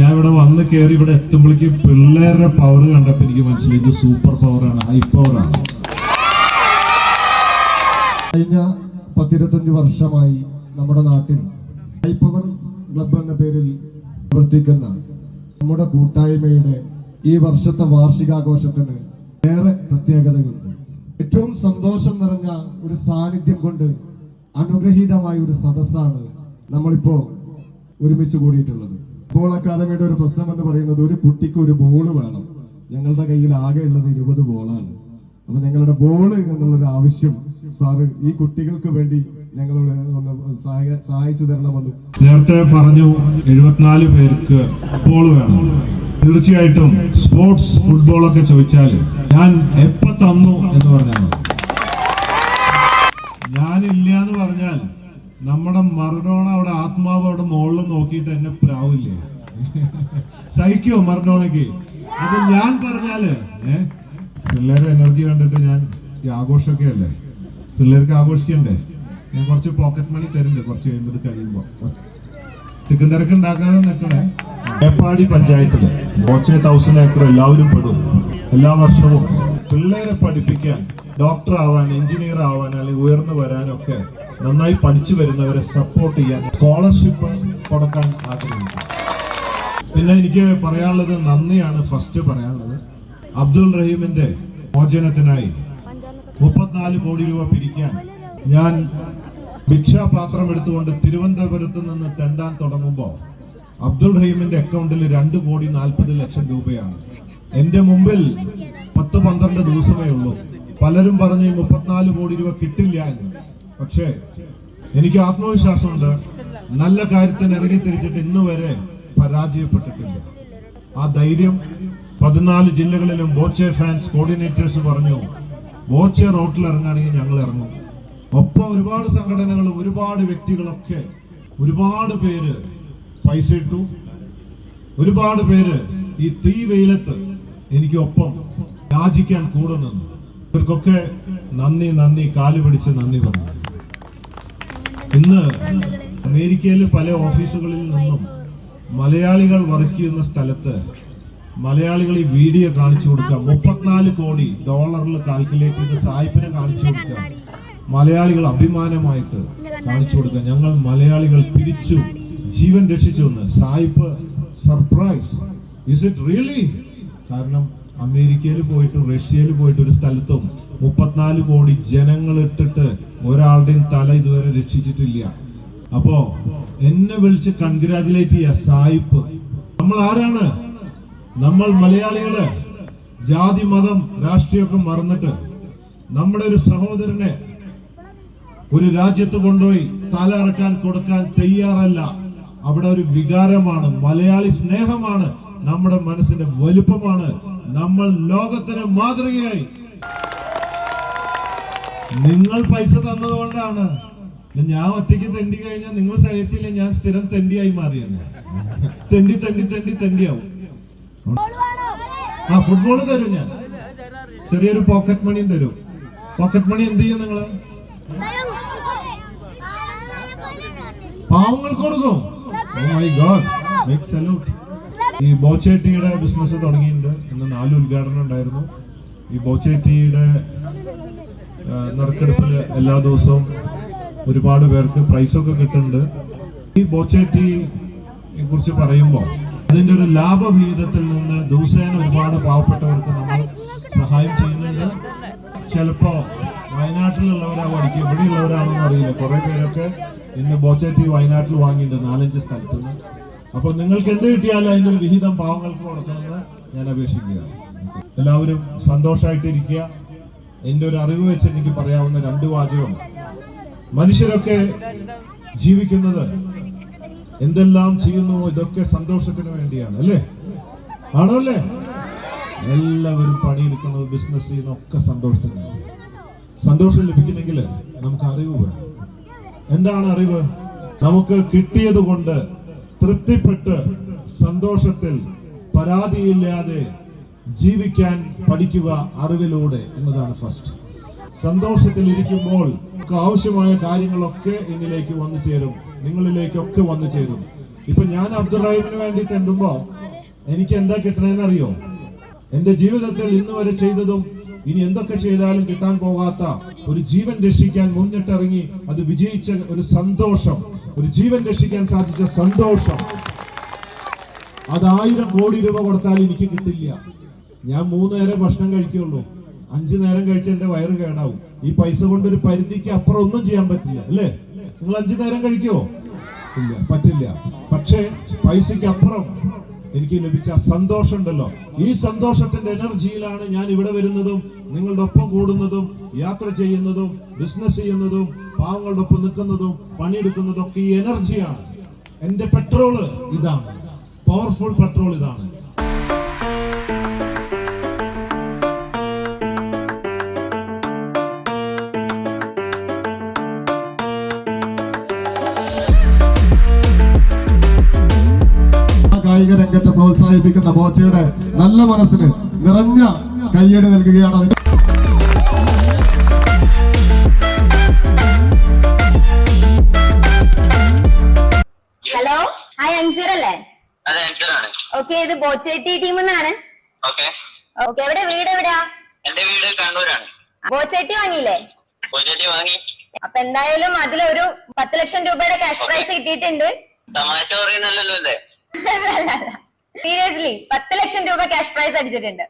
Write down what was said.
ഞാൻ ഇവിടെ വന്ന് കയറി ഇവിടെ എത്തുമ്പോഴേക്ക് പിള്ളേരുടെ പവർ കണ്ടപ്പോൾ എനിക്ക് മനസ്സിലായി. ഇത് സൂപ്പർ പവറാണ് ഹൈ പവറാണ് കഴിഞ്ഞ പത്തിരുപത്തഞ്ച് വർഷമായി നമ്മുടെ നാട്ടിൽ ഹൈ പവർ ക്ലബ് എന്ന പേരിൽ പ്രവർത്തിക്കുന്ന നമ്മുടെ കൂട്ടായ്മയുടെ ഈ വർഷത്തെ വാർഷികാഘോഷത്തിന് ഏറെ പ്രത്യേകതകളുണ്ട്. ഏറ്റവും സന്തോഷം നിറഞ്ഞ ഒരു സാന്നിധ്യം കൊണ്ട് അനുഗ്രഹീതമായ ഒരു സദസ്സാണ് നമ്മളിപ്പോ ഒരുമിച്ച് കൂടിയിട്ടുള്ളത്. ബോൾ അക്കാദമിയുടെ ഒരു പ്രശ്നം എന്ന് പറയുന്നത് ഒരു കുട്ടിക്ക് ഒരു ബോൾ വേണം. ഞങ്ങളുടെ കയ്യിൽ ആകെ ഉള്ളത് ഇരുപത് ബോളാണ് അപ്പൊ ഞങ്ങളുടെ ബോൾ എന്നുള്ളൊരു ആവശ്യം സാറ് ഈ കുട്ടികൾക്ക് വേണ്ടി ഞങ്ങളോട് ഒന്ന് സഹായ സഹായിച്ചു തരണമെന്ന് നേരത്തെ പറഞ്ഞു എഴുപത്തിനാല് പേർക്ക് ഫുട്ബോൾ വേണം. തീർച്ചയായിട്ടും സ്പോർട്സ് ഫുട്ബോൾ ഒക്കെ ചോദിച്ചാൽ ഞാൻ എപ്പോ തന്നു എന്ന് പറഞ്ഞാൽ. ഞാനില്ല എന്ന് പറഞ്ഞാൽ നമ്മുടെ മറഡോണ അവിടെ ആത്മാവ് അവിടെ മുകളിൽ നോക്കിയിട്ട് എന്നെ പ്രാവില്ലേ? സഹിക്കോ മറന്നോണെങ്കിൽ അത് ഞാൻ പറഞ്ഞാൽ പിള്ളേരെ എനർജി കണ്ടിട്ട് ഞാൻ ഈ ആഘോഷമൊക്കെ അല്ലേ പിള്ളേർക്ക് ആഘോഷിക്കണ്ടേ? ഞാൻ കുറച്ച് പോക്കറ്റ് മണി തരുന്നുണ്ട് കുറച്ച് കഴിയുമ്പോൾ കഴിയുമ്പോ. തിക്കും തിരക്ക് ഉണ്ടാക്കാതെ നിൽക്കണേ മേപ്പാടി പഞ്ചായത്തിൽ ബോച്ചെ തൗസൻഡ് ഏക്കർ എല്ലാവരും പെടും. എല്ലാ വർഷവും പിള്ളേരെ പഠിപ്പിക്കാൻ ഡോക്ടർ ആവാൻ എഞ്ചിനീയർ ആവാൻ അല്ലെങ്കിൽ ഉയർന്നു വരാനൊക്കെ നന്നായി പഠിച്ചു വരുന്നവരെ സപ്പോർട്ട് ചെയ്യാൻ സ്കോളർഷിപ്പ് കൊടുക്കാൻ ആഗ്രഹിക്കുന്നു. പിന്നെ എനിക്ക് പറയാനുള്ളത് നന്ദിയാണ് ഫസ്റ്റ് പറയാനുള്ളത്. അബ്ദുൾ റഹീമിന്റെ മോചനത്തിനായി മുപ്പത്തിനാല് കോടി രൂപ പിരിക്കാൻ ഞാൻ ഭിക്ഷാപാത്രം എടുത്തുകൊണ്ട് തിരുവനന്തപുരത്ത് നിന്ന് തെണ്ടാൻ തുടങ്ങുമ്പോൾ അബ്ദുൾ റഹീമിന്റെ അക്കൗണ്ടിൽ രണ്ട് കോടി നാൽപ്പത് ലക്ഷം രൂപയാണ്. എന്റെ മുമ്പിൽ പത്ത് പന്ത്രണ്ട് ദിവസമേ ഉള്ളൂ. പലരും പറഞ്ഞു മുപ്പത്തിനാല് കോടി രൂപ കിട്ടില്ല എന്ന്. പക്ഷേ എനിക്ക് ആത്മവിശ്വാസമുണ്ട്. നല്ല കാര്യത്തിന് ഇറങ്ങി തിരിച്ചിട്ട് ഇന്ന് വരെ പരാജയപ്പെട്ടിട്ടില്ല. ആ ധൈര്യം പതിനാല് ജില്ലകളിലും ബോച്ചെ ഫാൻസ് കോർഡിനേറ്റേഴ്സ് പറഞ്ഞു ബോച്ചെ റോട്ടിൽ ഇറങ്ങുകയാണെങ്കിൽ ഞങ്ങൾ ഇറങ്ങും. ഒപ്പം ഒരുപാട് സംഘടനകൾ ഒരുപാട് വ്യക്തികളൊക്കെ ഒരുപാട് പേര് പൈസ ഇട്ടു. ഒരുപാട് പേര് ഈ തീ വെയിലത്ത് എനിക്ക് ഒപ്പം യാചിക്കാൻ കൂടെ നിന്നു. ഇവർക്കൊക്കെ നന്ദി നന്ദി കാൽ പിടിച്ച് നന്ദി പറഞ്ഞു. ഇന്ന് അമേരിക്കയിലെ പല ഓഫീസുകളിൽ നിന്നും മലയാളികൾ വർക്ക് ചെയ്യുന്ന സ്ഥലത്ത് മലയാളികൾ ഈ വീഡിയോ കാണിച്ചു കൊടുക്കുക. മുപ്പത്തിനാല് കോടി ഡോളറിൽ കാൽക്കുലേറ്റ് ചെയ്ത് സായിപ്പിനെ കാണിച്ചു കൊടുക്കുക. മലയാളികൾ അഭിമാനമായിട്ട് കാണിച്ചു കൊടുക്കുക. ഞങ്ങൾ മലയാളികൾ പിരിച്ചു ജീവൻ രക്ഷിച്ചു എന്ന്. സായിപ്പ് സർപ്രൈസ് ഇസ് ഇറ്റ് റിയലി കാരണം അമേരിക്കയിൽ പോയിട്ട് റഷ്യയിൽ പോയിട്ട് ഒരു സ്ഥലത്തും മുപ്പത്തിനാല് കോടി ജനങ്ങൾ ഇട്ടിട്ട് ഒരാളുടെയും തല ഇതുവരെ രക്ഷിച്ചിട്ടില്ല. അപ്പോ എന്നെ വിളിച്ച് കൺഗ്രാജുലേറ്റ് ചെയ്യ സായിപ്പ്. നമ്മൾ ആരാണ്? നമ്മൾ മലയാളികൾ. ജാതി മതം രാഷ്ട്രീയമൊക്കെ മറന്നിട്ട് നമ്മുടെ ഒരു സഹോദരനെ ഒരു രാജ്യത്ത് കൊണ്ടുപോയി തല ഇറക്കാൻ കൊടുക്കാൻ തയ്യാറല്ല. അവിടെ ഒരു വികാരമാണ് മലയാളി സ്നേഹമാണ് നമ്മുടെ മനസ്സിന്റെ വലുപ്പമാണ്. നമ്മൾ ലോകത്തിന് മാതൃകയായി. നിങ്ങൾ പൈസ തന്നതുകൊണ്ടാണ് ഞാൻ ഒറ്റയ്ക്ക് തെണ്ടി കഴിഞ്ഞാൽ നിങ്ങൾ സഹിച്ചില്ലേ ഞാൻ സ്ഥിരം തെണ്ടിയായി മാറിയാണ് തെണ്ടി തെണ്ടി തെണ്ടി തെണ്ടിയാവും. ആ ഫുട്ബോൾ തരും ഞാൻ. ചെറിയൊരു പോക്കറ്റ് മണിയും തരും. പോക്കറ്റ് മണി എന്ത് ചെയ്യും നിങ്ങൾ? പാവങ്ങൾക്ക് കൊടുക്കും. മൈ ഗോഡ് സല്യൂട്ട് ഈ ബോച്ചേട്ടിയുടെ ബിസിനസ് തുടങ്ങിയിട്ടുണ്ട്. ഇന്ന് നാല് ഉദ്ഘാടനം ഉണ്ടായിരുന്നു. ഈ ബോച്ചേട്ടിയുടെ നറുക്കെടുപ്പിൽ എല്ലാ ദിവസവും ഒരുപാട് പേർക്ക് പ്രൈസൊക്കെ കിട്ടുന്നുണ്ട്. ഈ ബോച്ചേറ്റിയെ കുറിച്ച് പറയുമ്പോൾ അതിന്റെ ഒരു ലാഭവിഹിതത്തിൽ നിന്ന് ദിവസേന ഒരുപാട് പാവപ്പെട്ടവർക്ക് നമ്മൾ സഹായം ചെയ്യുന്നുണ്ട്. ചിലപ്പോൾ വയനാട്ടിലുള്ളവരാ പഠിക്കും ഇവിടെയുള്ളവരാണെന്ന് അറിയില്ല. കുറേ പേരൊക്കെ ഇന്ന് ബോച്ചേറ്റി വയനാട്ടിൽ വാങ്ങിയിട്ടുണ്ട് നാലഞ്ച് സ്ഥലത്ത് നിന്ന് അപ്പോൾ നിങ്ങൾക്ക് എന്ത് കിട്ടിയാലും അതിന്റെ ഒരു വിഹിതം പാവങ്ങൾക്ക് കൊടുക്കണമെന്ന് ഞാൻ അപേക്ഷിക്കുകയാണ്. എല്ലാവരും സന്തോഷമായിട്ടിരിക്കുക. എന്റെ ഒരു അറിവ് വെച്ച് എനിക്ക് പറയാവുന്ന രണ്ട് വാചകം മനുഷ്യരൊക്കെ ജീവിക്കുന്നത് എന്തെല്ലാം ചെയ്യുന്നു ഇതൊക്കെ സന്തോഷത്തിന് വേണ്ടിയാണ് അല്ലേ? ആണോ അല്ലേ? എല്ലാവരും പണിയെടുക്കുന്നത് ബിസിനസ് ചെയ്യുന്ന ഒക്കെ സന്തോഷത്തിന് സന്തോഷം ലഭിക്കുന്നെങ്കിൽ നമുക്ക് അറിവ് വേണം. എന്താണ് അറിവ്? നമുക്ക് കിട്ടിയത് കൊണ്ട് തൃപ്തിപ്പെട്ട് സന്തോഷത്തിൽ പരാതിയില്ലാതെ ജീവിക്കാൻ പഠിക്കുക അറിവിലൂടെ എന്നതാണ് ഫസ്റ്റ് സന്തോഷത്തിൽ ഇരിക്കുമ്പോൾ നമുക്ക് ആവശ്യമായ കാര്യങ്ങളൊക്കെ എന്നിലേക്ക് വന്നു ചേരും. നിങ്ങളിലേക്കൊക്കെ വന്നു ചേരും. ഇപ്പൊ ഞാൻ അബ്ദുറഹീമിന് വേണ്ടി തെണ്ടുമ്പോ എനിക്ക് എന്താ കിട്ടണേന്ന് അറിയോ? എന്റെ ജീവിതത്തിൽ ഇന്ന് വരെ ചെയ്തതും ഇനി എന്തൊക്കെ ചെയ്താലും കിട്ടാൻ പോകാത്ത ഒരു ജീവൻ രക്ഷിക്കാൻ മുന്നിട്ടിറങ്ങി അത് വിജയിച്ച ഒരു സന്തോഷം. ഒരു ജീവൻ രക്ഷിക്കാൻ സാധിച്ച സന്തോഷം. അത് ആയിരം കോടി രൂപ കൊടുത്താൽ എനിക്ക് കിട്ടില്ല. ഞാൻ മൂന്ന് നേരം ഭക്ഷണം കഴിക്കുള്ളൂ. അഞ്ചു നേരം കഴിച്ച എന്റെ വയറ് കേടാവും. ഈ പൈസ കൊണ്ട് ഒരു പരിധിക്ക് അപ്പുറം ഒന്നും ചെയ്യാൻ പറ്റില്ല അല്ലേ? നിങ്ങൾ അഞ്ചു നേരം കഴിക്കുമോ ഇല്ല പറ്റില്ല. പക്ഷേ പൈസയ്ക്ക് അപ്പുറം എനിക്ക് ലഭിച്ച സന്തോഷം ഉണ്ടല്ലോ ഈ സന്തോഷത്തിന്റെ എനർജിയിലാണ് ഞാൻ ഇവിടെ വരുന്നതും നിങ്ങളുടെ ഒപ്പം കൂടുന്നതും യാത്ര ചെയ്യുന്നതും ബിസിനസ് ചെയ്യുന്നതും പാവങ്ങളുടെ ഒപ്പം നിൽക്കുന്നതും പണിയെടുക്കുന്നതും ഒക്കെ ഈ എനർജിയാണ്. എന്റെ പെട്രോൾ ഇതാണ്. പവർഫുൾ പെട്രോൾ ഇതാണ്. കായിക രംഗത്തെ പ്രോത്സാഹിപ്പിക്കുന്ന ബോച്ചയുടെ നല്ല മനസ്സിന് നിറഞ്ഞ കയ്യടി നൽകുകയാണ് ഹലോ? ഹായ് അൻസീർ അല്ലേ? ഓക്കെ ഇത് ബോച്ചേട്ടി ടീം എന്നാണ് ഓക്കെ ഓക്കെ എവിടെ? വീട് എവിടെയാ? എന്റെ വീട് കണ്ണൂരാണ്. ബോച്ചേട്ടി വാങ്ങിയില്ലേ? പൂജറ്റി വാങ്ങി. അപ്പൊ എന്തായാലും അതിലൊരു പത്ത് ലക്ഷം രൂപയുടെ ക്യാഷ് പ്രൈസ് കിട്ടിയിട്ടുണ്ട്. തമാശ പറയുന്നല്ലോ അല്ലേ സീരിയസ്ലി പത്ത് ലക്ഷം രൂപ ക്യാഷ് പ്രൈസ് അടിച്ചിട്ടുണ്ട്.